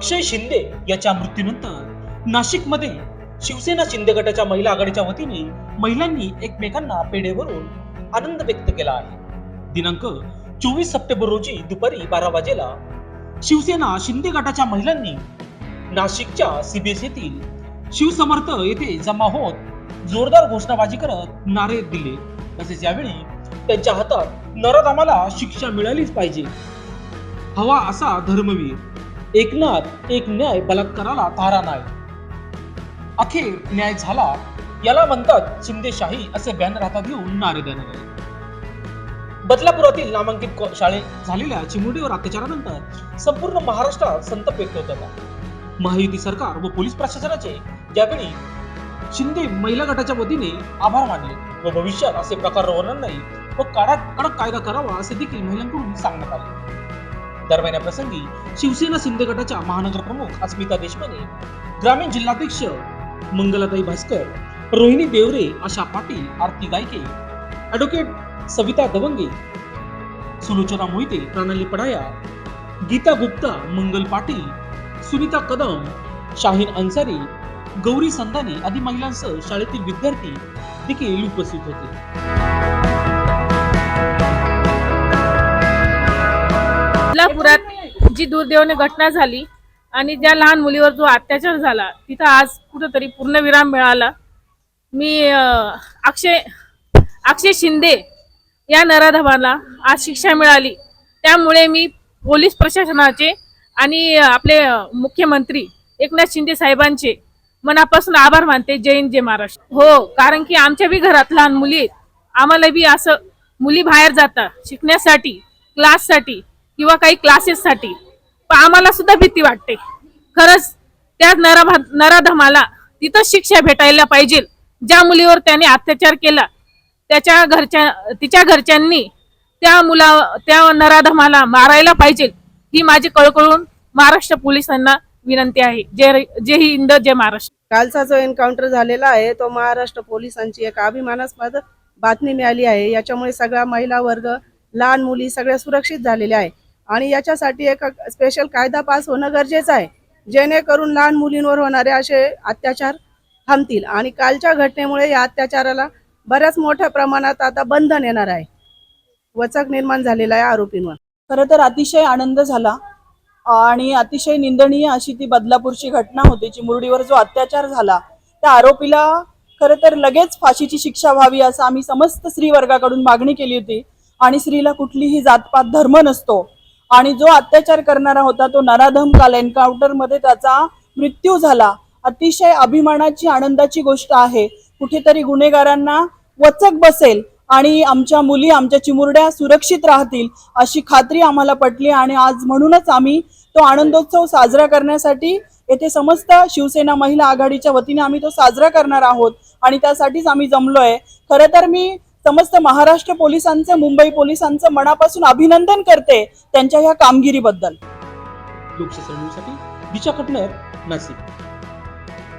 अक्षय शिंदे याच्या मृत्यूनंतर नाशिकमध्ये शिवसेना शिंदे गटाच्या महिला आघाडीच्या वतीने महिलांनी एकमेकांना पेढेवरून आनंद व्यक्त केला आहे. दिनांक चोवीस सप्टेंबर रोजी दुपारी बारा वाजेला शिवसेना शिंदे गटाच्या महिलांनी नाशिकच्या सीबीएस येथील शिवसमर्थ येथे जमा होत जोरदार घोषणाबाजी करत नारे दिले. तसेच यावेळी त्यांच्या हातात नरदामाला शिक्षा मिळालीच पाहिजे. हवा असा धर्मवीर. एकनाथ एक न्याय बलात्काराला तारा नाही. अखेर न्याय झाला. याला म्हणतात शिंदेशाही असे बॅनर हातात घेऊन नारे देण्यात आले बदलापुरातील नामांकित शाळेत झालेल्या चिमुडीवर अत्याचारानंतर संपूर्ण महाराष्ट्रात संताप व्यक्त होत होता. महायुती सरकार व पोलीस प्रशासनाचे यावेळी शिंदे महिला गटाच्या वतीने आभार मानले व भविष्यात असे प्रकार रोवणार नाही व कडक कडक कायदा करावा असे देखील महिलांकडून सांगण्यात आले. दरम्यान या प्रसंगी शिवसेना शिंदे गटाच्या महानगर प्रमुख अस्मिता देशपांडे ग्रामीण जिल्हाध्यक्ष मंगलाताई भास्कर रोहिणी देवरे आशा पाटील आरती गायके ॲडव्होकेट सविता दवंगे सुलोचना मोहिते प्रणाली पडाया गीता गुप्ता मंगल पाटील सुनीता कदम शाहीन अन्सारी गौरी संदाने आदी महिलांसह शाळेतील विद्यार्थी देखील उपस्थित होते. कोल्हापुरात जी दुर्दैवाने घटना झाली आणि ज्या लहान मुलीवर जो अत्याचार झाला तिथं आज कुठंतरी पूर्णविराम मिळाला. मी अक्षय अक्षय शिंदे या नराधमाला आज शिक्षा मिळाली. त्यामुळे मी पोलीस प्रशासनाचे आणि आपले मुख्यमंत्री एकनाथ शिंदे साहेबांचे मनापासून आभार मानते. जय हिंद जय महाराष्ट्र. हो कारण की आमच्या बी घरात लहान मुली आहेत. आम्हाला बी असं मुली बाहेर जातात शिकण्यासाठी क्लाससाठी. किंवा काही क्लासेससाठी पण आम्हाला सुद्धा भीती वाटते. खरंच त्या नरा नराधमाला तिथं शिक्षा भेटायला पाहिजे. ज्या मुलीवर त्याने अत्याचार केला त्याच्या घरच्या तिच्या घरच्यांनी त्या मुला त्या नराधमाला मारायला पाहिजे. ही माझी कळकळून महाराष्ट्र पोलिसांना विनंती आहे. जय जय हिंद जय महाराष्ट्र. कालचा जो एन्काउंटर झालेला आहे तो महाराष्ट्र पोलिसांची एक अभिमानास्पद बातमी मिळाली आहे. याच्यामुळे सगळा महिला वर्ग लहान मुली सगळ्या सुरक्षित झालेल्या आहे आणि याच्यासाठी एक स्पेशल कायदा पास होणं गरजेचं आहे. जेणेकरून लहान मुलींवर होणारे असे अत्याचार थांबतील. आणि कालच्या घटनेमुळे या अत्याचाराला बऱ्याच मोठ्या प्रमाणात आता बंधन येणार आहे. वचक निर्माण झालेला आहे आरोपींवर. खरं तर अतिशय आनंद झाला. आणि अतिशय निंदनीय अशी ती बदलापूरची घटना होती चिमुरडीवर जो अत्याचार झाला त्या आरोपीला खरं तर लगेच फाशीची शिक्षा व्हावी असं आम्ही समस्त स्त्री वर्गाकडून मागणी केली होती. आणि स्त्रीला कुठलीही जातपात धर्म नसतो. आणि जो अत्याचार करणारा होता तो नराधम काल एन्काउंटरमध्ये त्याचा मृत्यू झाला. अतिशय अभिमानाची आनंदाची गोष्ट आहे. कुठेतरी गुन्हेगारांना वचक बसेल आणि आमच्या मुली आमच्या चिमुरड्या सुरक्षित राहतील अशी खात्री आम्हाला पटली आणि आज म्हणूनच आम्ही तो आनंदोत्सव साजरा करण्यासाठी येथे समस्त शिवसेना महिला आघाडीच्या वतीने आम्ही तो साजरा करणार आहोत आणि त्यासाठीच आम्ही जमलोय. खरं तर मी समस्त महाराष्ट्र पोलिसांचं मुंबई पोलिसांचं मनापासून अभिनंदन करते त्यांच्या ह्या कामगिरीबद्दल. लोकशाही साठी दिशा कटनर नाशिक.